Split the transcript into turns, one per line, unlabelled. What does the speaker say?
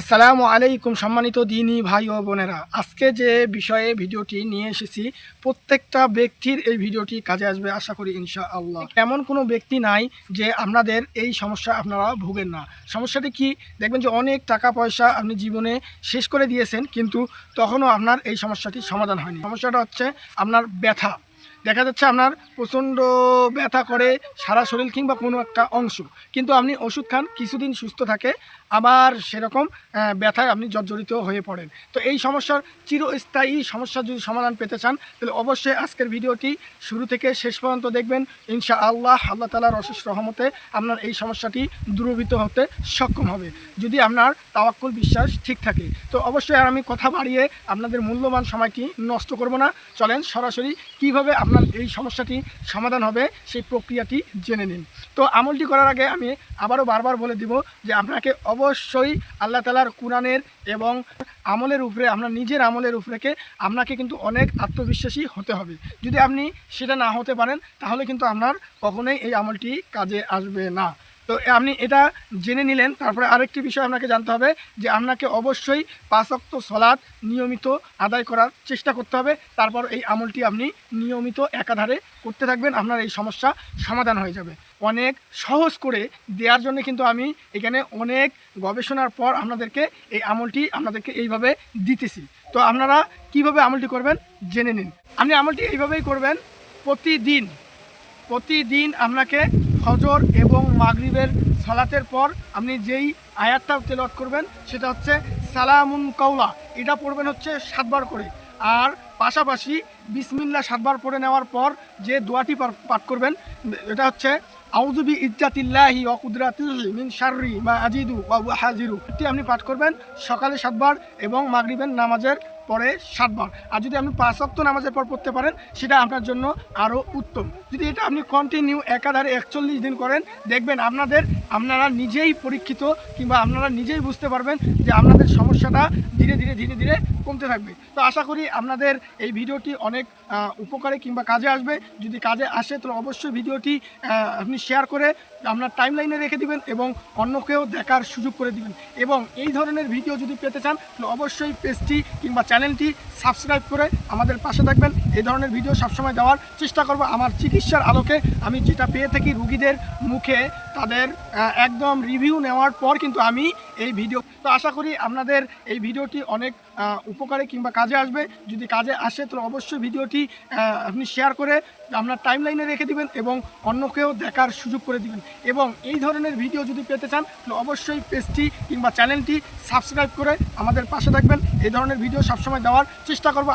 আসসালামু আলাইকুম সম্মানিত দিনী ভাই ও বোনেরা। আজকে যে বিষয়ে ভিডিওটি নিয়ে এসেছি, প্রত্যেকটা ব্যক্তির এই ভিডিওটি কাজে আসবে আশা করি ইনশা আল্লাহ এমন কোনো ব্যক্তি নাই যে আপনাদের এই সমস্যা আপনারা ভোগেন না। সমস্যাটি কি? দেখবেন যে অনেক টাকা পয়সা আপনি জীবনে শেষ করে দিয়েছেন, কিন্তু তখনও আপনার এই সমস্যাটি সমাধান হয়নি। সমস্যাটা হচ্ছে আপনার ব্যথা। দেখা যাচ্ছে আপনার প্রচণ্ড ব্যথা করে সারা শরীর কিংবা কোনো একটা অংশ। কিন্তু আপনি ওষুধ খান, কিছুদিন সুস্থ থাকে, আবার সেরকম ব্যথায় আপনি জর্জরিত হয়ে পড়েন। তো এই সমস্যার চিরস্থায়ী সমস্যার যদি সমাধান পেতে চান, তাহলে অবশ্যই আজকের ভিডিওটি শুরু থেকে শেষ পর্যন্ত দেখবেন। ইনশা আল্লাহ আল্লাহ তালার অশেষ রহমতে আপনার এই সমস্যাটি দূরভূত হতে সক্ষম হবে। যদি আপনার তাওয়াক্কুল বিশ্বাস ঠিক থাকে, তো অবশ্যই আর আমি কথা বাড়িয়ে আপনাদের মূল্যবান সময়টি নষ্ট করব না। চলেন সরাসরি কীভাবে আপনার এই সমস্যাটি সমাধান হবে, সেই প্রক্রিয়াটি জেনে নিন। তো আমলটি করার আগে আমি আবারও বারবার বলে দিব যে আপনাকে অবশ্যই আল্লাহ তালার কোরআনের এবং আমলের উপরে, আপনার নিজের আমলের উপরেকে আপনাকে কিন্তু অনেক আত্মবিশ্বাসী হতে হবে। যদি আপনি সেটা না হতে পারেন, তাহলে কিন্তু আপনার কখনোই এই আমলটি কাজে আসবে না। তো আপনি এটা জেনে নিলেন। তারপরে আরেকটি বিষয় আপনাকে জানতে হবে যে আপনাকে অবশ্যই পাঁচক্ত সলাদ নিয়মিত আদায় করার চেষ্টা করতে হবে। তারপর এই আমলটি আপনি নিয়মিত একাধারে করতে থাকবেন, আপনার এই সমস্যা সমাধান হয়ে যাবে। অনেক সহজ করে দেওয়ার জন্য কিন্তু আমি এখানে অনেক গবেষণার পর আপনাদেরকে এই আমলটি আপনাদেরকে এইভাবে দিতেছি। তো আপনারা কীভাবে আমলটি করবেন জেনে নিন। আপনি আমলটি এইভাবেই করবেন, প্রতিদিন প্রতিদিন আপনাকে ফজর এবং মাগরিবের সালাতের পর আপনি যেই আয়াতটা তেলত করবেন, সেটা হচ্ছে সালামুন কৌলা এটা পড়বেন হচ্ছে সাতবার করে। আর পাশাপাশি বিসমিল্লা সাতবার পড়ে নেওয়ার পর যে দোয়াটি পাঠ করবেন, এটা হচ্ছে আউজুবি ইজ্জাতিল্লাহি ওয়া কুদরাতিহি মিন শাররি মা আজিদু হুয়া হাজিরু। এটি আপনি পাঠ করবেন সকালে সাতবার এবং মাগরিবের নামাজের পরে সাতবার আর যদি আপনি পাঁচ অক্ত নামাজের পর পড়তে পারেন, সেটা আপনার জন্য আরও উত্তম। যদি এটা আপনি কন্টিনিউ একাধারে একচল্লিশ দিন করেন, দেখবেন আপনাদের, আপনারা নিজেই পরীক্ষিত কিংবা আপনারা নিজেই বুঝতে পারবেন যে আপনাদের সমস্যাটা ধীরে ধীরে ধীরে ধীরে কমতে থাকবে। তো আশা করি আপনাদের এই ভিডিওটি অনেক উপকারে কিংবা কাজে আসবে। যদি কাজে আসে, তাহলে অবশ্যই ভিডিওটি আপনি শেয়ার করে আপনার টাইম লাইনে রেখে দিবেন এবং অন্যকেও দেখার সুযোগ করে দিবেন। এবং এই ধরনের ভিডিও যদি পেতে চান, তাহলে অবশ্যই পেজটি কিংবা চ্যানেলটি সাবস্ক্রাইব করে আমাদের পাশে থাকবেন। এই ধরনের ভিডিও সবসময় দেওয়ার চেষ্টা করব। আমার চিকিৎসার আলোকে আমি যেটা পেয়ে থাকি রুগীদের মুখে তাদের একদম রিভিউ নেওয়ার পর কিন্তু আমি এই ভিডিও তো আশা করি আপনাদের এই ভিডিওটি অনেক উপকারে কিংবা কাজে আসবে। যদি কাজে আসে, তাহলে অবশ্যই ভিডিওটি আপনি শেয়ার করে আপনার টাইম লাইনে রেখে দিবেন এবং অন্যকেও দেখার সুযোগ করে দিবেন। এবং এই ধরনের ভিডিও যদি পেতে চান, তাহলে অবশ্যই পেজটি কিংবা চ্যানেলটি সাবস্ক্রাইব করে আমাদের পাশে থাকবেন। এই ধরনের ভিডিও সবসময় দেওয়ার চেষ্টা করব।